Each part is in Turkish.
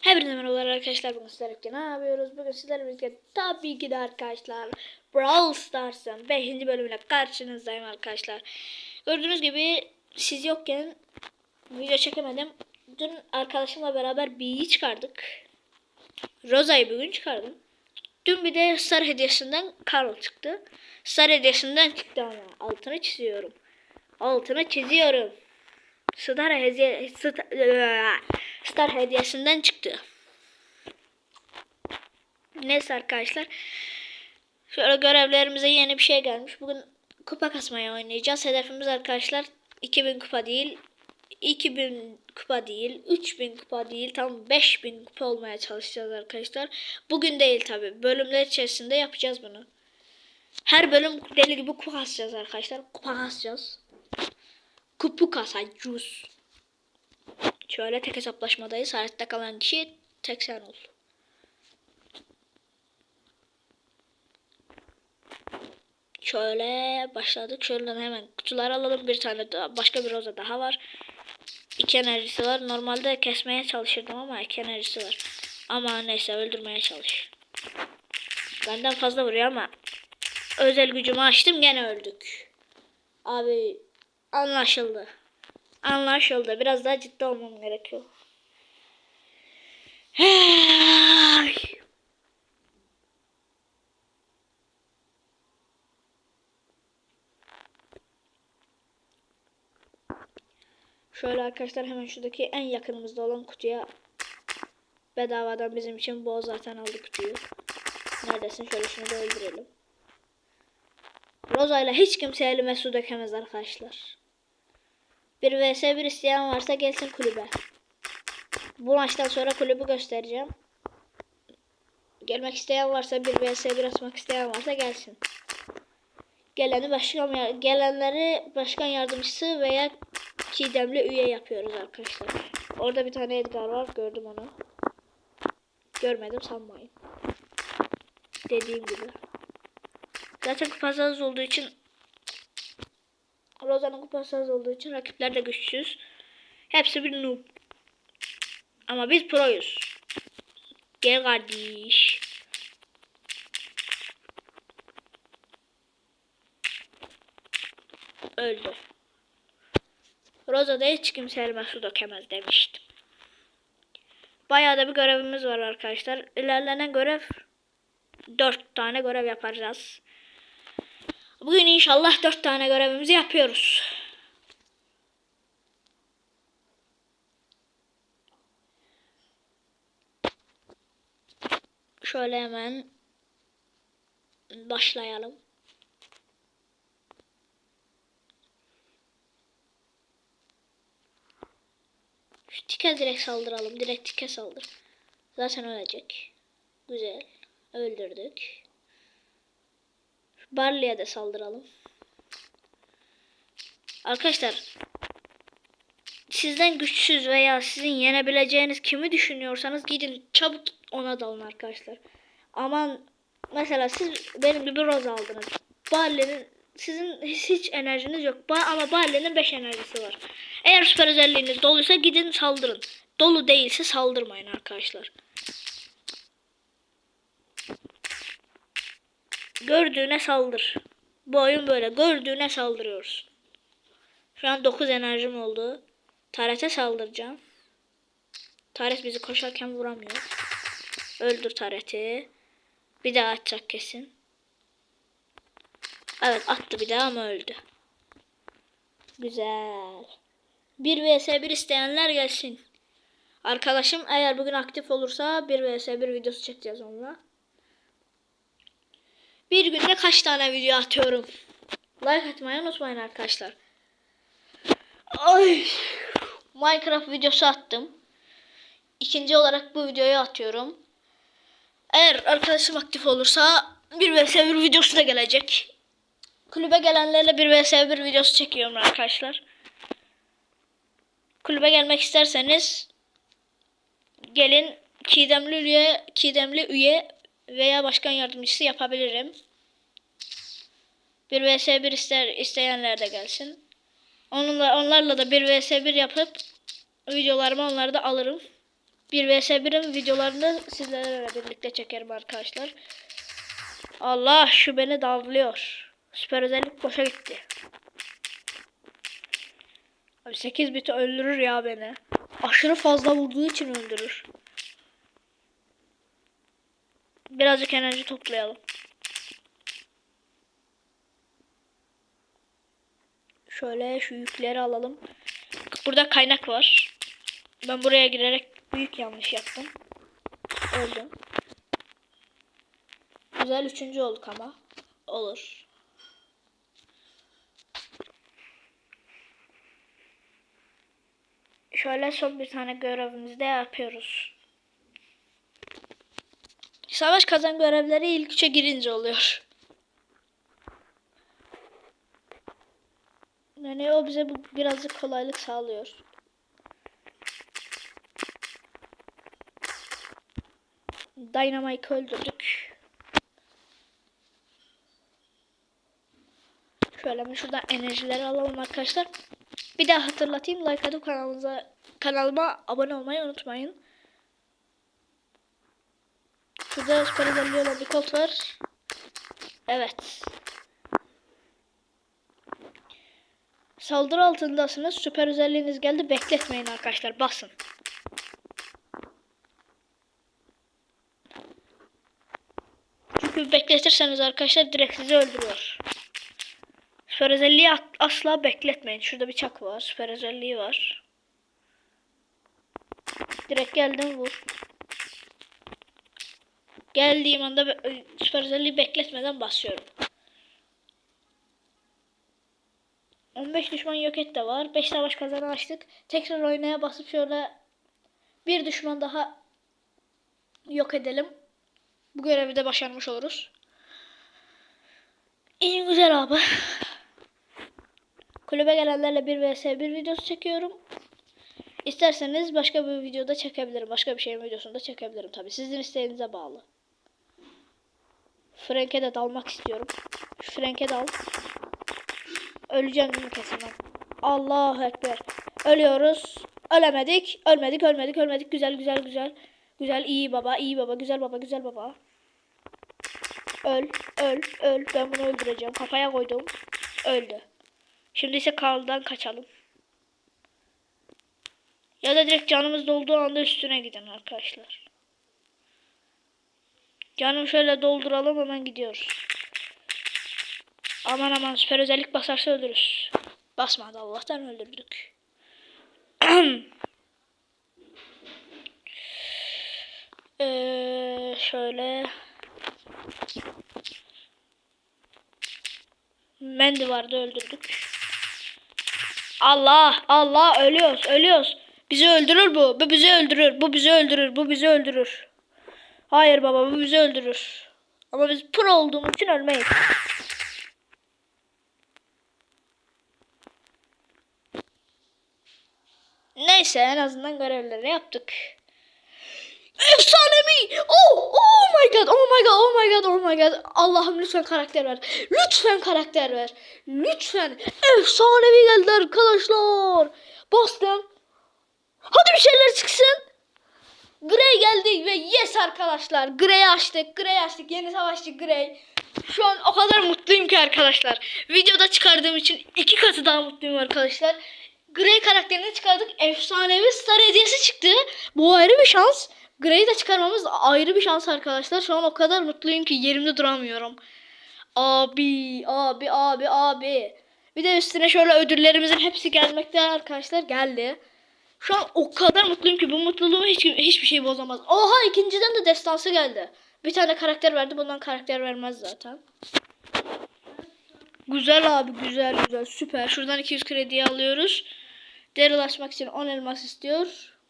Hepinize merhabalar arkadaşlar. Bugün sizlerle birlikte ne yapıyoruz? Bugün sizlerle birlikte tabii ki de arkadaşlar Brawl Stars'ın 5. bölümüyle karşınızdayım arkadaşlar. Gördüğünüz gibi siz yokken video çekemedim. Dün arkadaşımla beraber B'yi çıkardık. Rosa'yı bugün çıkardım. Dün bir de Star hediyesinden Carl çıktı. Star hediyesinden çıktı ama altını çiziyorum. Altını çiziyorum. Star, hediye, Star, Star hediyesinden çıktı. Neyse arkadaşlar. Şöyle görevlerimize yeni bir şey gelmiş. Bugün kupa kasmaya oynayacağız. Hedefimiz arkadaşlar 2000 kupa değil. 2000 kupa değil. 3000 kupa değil. Tam 5000 kupa olmaya çalışacağız arkadaşlar. Bugün değil tabi. Bölümler içerisinde yapacağız bunu. Her bölüm deli gibi kupa kasacağız arkadaşlar. Kupa kasacağız. Kupu kasacağız. Şöyle tek hesaplaşmadayız. Hayatta kalan kişi tek sen ol. Şöyle başladık. Şuradan hemen kutular alalım. Bir tane daha, başka bir roza daha var. İki enerjisi var. Normalde kesmeye çalışırdım ama iki enerjisi var. Ama neyse öldürmeye çalış. Benden fazla vuruyor ama özel gücümü açtım gene öldük. Abi anlaşıldı. Anlaşıldı. Biraz daha ciddi olmam gerekiyor. Hey. Şöyle arkadaşlar hemen şuradaki en yakınımızda olan kutuya bedavadan bizim için bol zaten aldı kutuyu. Neredesin? Şöyle şunu da öldürelim. Roza hiç kimse elime su dökemez arkadaşlar. Bir vs 1 isteyen varsa gelsin kulübe. Bu maçtan sonra kulübü göstereceğim. Gelmek isteyen varsa bir vs 1 atmak isteyen varsa gelsin. Geleni başkan gelenleri başkan yardımcısı veya kidemli üye yapıyoruz arkadaşlar. Orada bir tane Edgar var gördüm onu. Görmedim sanmayın. Dediğim gibi. Zaten kupası az olduğu için Roza'nın kupası az olduğu için rakipler de güçsüz. Hepsi bir noob. Ama biz proyuz. Gel kardeş. Öldü. Roza'da hiç kimse elma su dökemez demiştim. Bayağı da bir görevimiz var arkadaşlar. İlerlenen görev 4 tane görev yapacağız. Bugün inşallah 4 tane görevimizi yapıyoruz. Şöyle hemen başlayalım. Şu tike direkt saldıralım. Direkt tike saldır. Zaten ölecek. Güzel. Öldürdük. Barley'e de saldıralım. Arkadaşlar sizden güçsüz veya sizin yenebileceğiniz kimi düşünüyorsanız gidin çabuk ona dalın arkadaşlar. Aman mesela siz benim gibi roz aldınız. Barley'nin sizin hiç enerjiniz yok. Ba ama Barley'nin 5 enerjisi var. Eğer süper özelliğiniz doluysa gidin saldırın. Dolu değilse saldırmayın arkadaşlar. Gördüğüne saldır. Bu oyun böyle. Gördüğüne saldırıyoruz. Şu an 9 enerjim oldu. Taret'e saldıracağım. Taret bizi koşarken vuramıyor. Öldür Taret'i. Bir daha atacak kesin. Evet attı bir daha ama öldü. Güzel. 1 vs 1 isteyenler gelsin. Arkadaşım eğer bugün aktif olursa 1 vs 1 videosu çekeceğiz onunla. Bir günde kaç tane video atıyorum? Like atmayı unutmayın arkadaşlar. Ay. Minecraft videosu attım. İkinci olarak bu videoyu atıyorum. Eğer arkadaşım aktif olursa bir vs 1 videosu da gelecek. Kulübe gelenlerle bir vs 1 videosu çekiyorum arkadaşlar. Kulübe gelmek isterseniz gelin kidemli üye, kidemli üye veya başkan yardımcısı yapabilirim. Bir vs 1 ister isteyenler de gelsin. Onunla onlarla da bir vs 1 yapıp videolarımı onları da alırım. 1 vs 1'in videolarını sizlerle birlikte çekerim arkadaşlar. Allah şu beni davlıyor. Süper özellik boşa gitti. Abi 8 bit öldürür ya beni. Aşırı fazla vurduğu için öldürür. Birazcık enerji toplayalım. Şöyle şu yükleri alalım. Burada kaynak var. Ben buraya girerek büyük yanlış yaptım. Öldüm. Güzel üçüncü olduk ama. Olur. Şöyle son bir tane görevimizi de yapıyoruz. Savaş kazan görevleri ilk üçe girince oluyor. Yani o bize bu birazcık kolaylık sağlıyor. Dynamite'ı öldürdük. Şöyle bir şuradan enerjileri alalım arkadaşlar. Bir daha hatırlatayım. Like atıp kanalımıza, kanalıma abone olmayı unutmayın. Şurada süper bir kod var. Evet. Saldırı altındasınız. Süper özelliğiniz geldi. Bekletmeyin arkadaşlar. Basın. Çünkü bekletirseniz arkadaşlar direkt sizi öldürüyor. Süper özelliği asla bekletmeyin. Şurada bir çak var. Süper özelliği var. Direkt geldim vur. Geldiğim anda süper özelliği bekletmeden basıyorum. 15 düşman yok et de var. 5 savaş kazanı açtık. Tekrar oynaya basıp şöyle bir düşman daha yok edelim. Bu görevi de başarmış oluruz. İyi güzel abi. Kulübe gelenlerle 1 vs 1 videosu çekiyorum. İsterseniz başka bir videoda çekebilirim. Başka bir şeyin videosunu da çekebilirim tabi. Sizin isteğinize bağlı. Frank'e de dalmak istiyorum. Frank'e dal. Öleceğim kesin ben? Allahu Ekber. Ölüyoruz. Ölemedik. Ölmedik, ölmedik, ölmedik. Güzel, güzel, güzel. Güzel, iyi baba, iyi baba, güzel baba, güzel baba. Öl, öl, öl. Ben bunu öldüreceğim. Kafaya koydum. Öldü. Şimdi ise Karl'dan kaçalım. Ya da direkt canımız dolduğu anda üstüne gidin arkadaşlar. Canım şöyle dolduralım hemen gidiyoruz. Aman aman süper özellik basarsa öldürürüz. Basmadı Allah'tan öldürdük. Ee, şöyle Mendi vardı öldürdük. Allah Allah ölüyoruz ölüyoruz. Bizi öldürür bu. Bu bizi öldürür. Bu bizi öldürür. Bu bizi öldürür. Hayır baba bu bizi öldürür. Ama biz pro olduğumuz için ölmeyiz. Neyse en azından görevleri yaptık. Efsanevi! Oh, oh my god, oh my god, oh my god, oh my god. Allah'ım lütfen karakter ver. Lütfen karakter ver. Lütfen. Efsanevi geldi arkadaşlar. Bastım. Hadi bir şeyler çıksın. Grey geldi ve yes arkadaşlar. Grey'i açtık. Grey'i açtık. Yeni savaşçı Grey. Şu an o kadar mutluyum ki arkadaşlar. Videoda çıkardığım için iki katı daha mutluyum arkadaşlar. Grey karakterini çıkardık. Efsanevi star hediyesi çıktı. Bu ayrı bir şans. Grey'i de çıkarmamız ayrı bir şans arkadaşlar. Şu an o kadar mutluyum ki yerimde duramıyorum. Abi, abi, abi, abi. Bir de üstüne şöyle ödüllerimizin hepsi gelmekte arkadaşlar. Geldi. Şu an o kadar mutluyum ki bu mutluluğumu hiç, hiçbir şey bozamaz. Oha ikinciden de destansı geldi. Bir tane karakter verdi. Bundan karakter vermez zaten. Güzel abi güzel güzel süper. Şuradan 200 kredi alıyoruz. Daryl açmak için 10 elmas istiyor.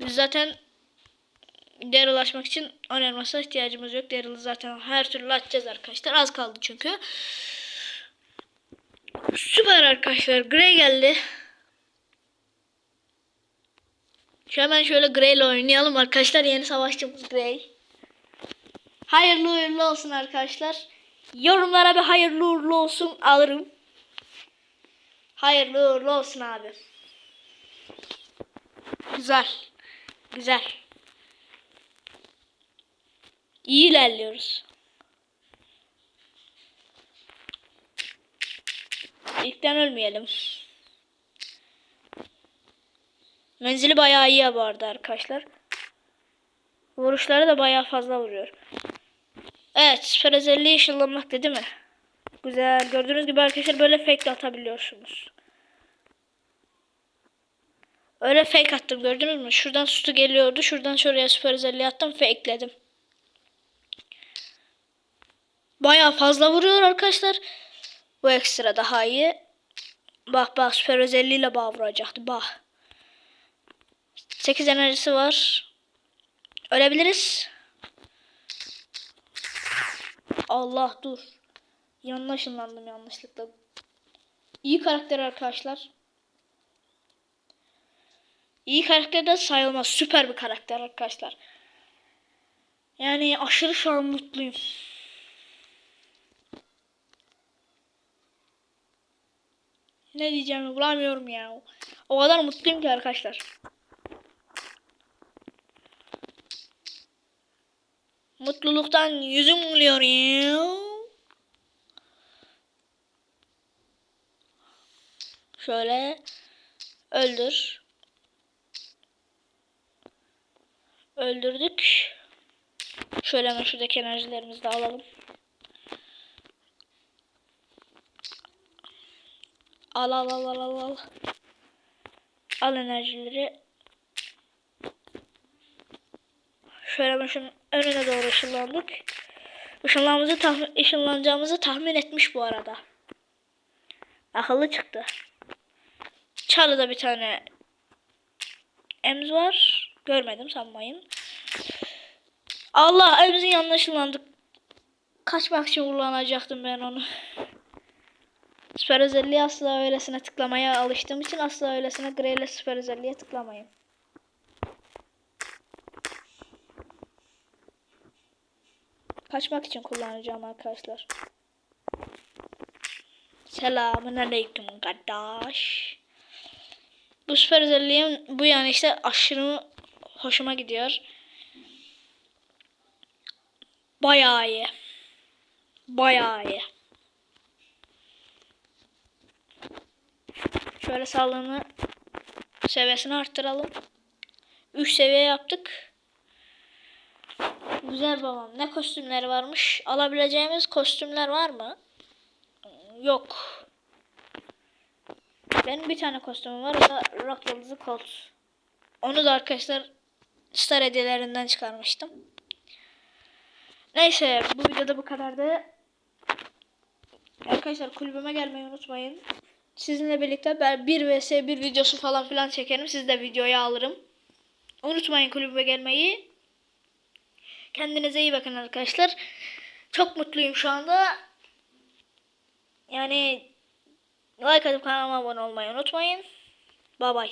Biz zaten Daryl açmak için 10 elmasa ihtiyacımız yok. Daryl'ı zaten her türlü açacağız arkadaşlar. Az kaldı çünkü. Süper arkadaşlar. Grey geldi. Şu hemen şöyle Grey ile oynayalım arkadaşlar. Yeni savaşçımız Grey. Hayırlı uğurlu olsun arkadaşlar. Yorumlara bir hayırlı uğurlu olsun alırım. Hayırlı uğurlu olsun abi. Güzel. Güzel. İyi ilerliyoruz. İlkten ölmeyelim. Menzili bayağı iyi bu arada arkadaşlar. Vuruşları da bayağı fazla vuruyor. Evet süper özelliği ışınlanmakta değil mi? Güzel. Gördüğünüz gibi arkadaşlar böyle fake atabiliyorsunuz. Öyle fake attım gördünüz mü? Şuradan sütü geliyordu. Şuradan şuraya süper özelliği attım. Fakeledim. Bayağı fazla vuruyor arkadaşlar. Bu ekstra daha iyi. Bak bak süper özelliğiyle bağ vuracaktı. Bak. 8 enerjisi var. Ölebiliriz. Allah dur. Yanına ışınlandım yanlışlıkla. İyi karakter arkadaşlar. İyi karakter de sayılmaz. Süper bir karakter arkadaşlar. Yani aşırı şu an mutluyum. Ne diyeceğimi bulamıyorum ya. O kadar mutluyum ki arkadaşlar. Mutluluktan yüzüm gülüyor ya. Şöyle öldür. Öldürdük. Şöyle hemen şuradaki enerjilerimizi de alalım. Al al al al al al. Al enerjileri. Şöyle şunun önüne doğru ışınlandık. Işınlanmamızı tahmin, ışınlanacağımızı tahmin etmiş bu arada. Akıllı çıktı. Çalıda bir tane emz var. Görmedim sanmayın. Allah emzin yanına ışınlandık. Kaçmak için kullanacaktım ben onu. Süper özelliği asla öylesine tıklamaya alıştığım için asla öylesine Grey ile süper özelliğe tıklamayın. Kaçmak için kullanacağım arkadaşlar. Selamun aleyküm kardeş. Bu süper özelliğim bu yani işte aşırı hoşuma gidiyor. Bayağı iyi. Bayağı iyi. Şöyle sağlığını seviyesini arttıralım. 3 seviye yaptık. Güzel babam. Ne kostümleri varmış? Alabileceğimiz kostümler var mı? Yok. Benim bir tane kostümüm var. O da Rock Yıldızı Colt. Onu da arkadaşlar Star hediyelerinden çıkarmıştım. Neyse bu videoda bu kadardı. Arkadaşlar kulübüme gelmeyi unutmayın. Sizinle birlikte ben 1 vs 1 videosu falan filan çekerim. Siz de videoya alırım. Unutmayın kulübüme gelmeyi. Kendinize iyi bakın arkadaşlar. Çok mutluyum şu anda. Yani like atıp kanalıma abone olmayı unutmayın. Bye bye.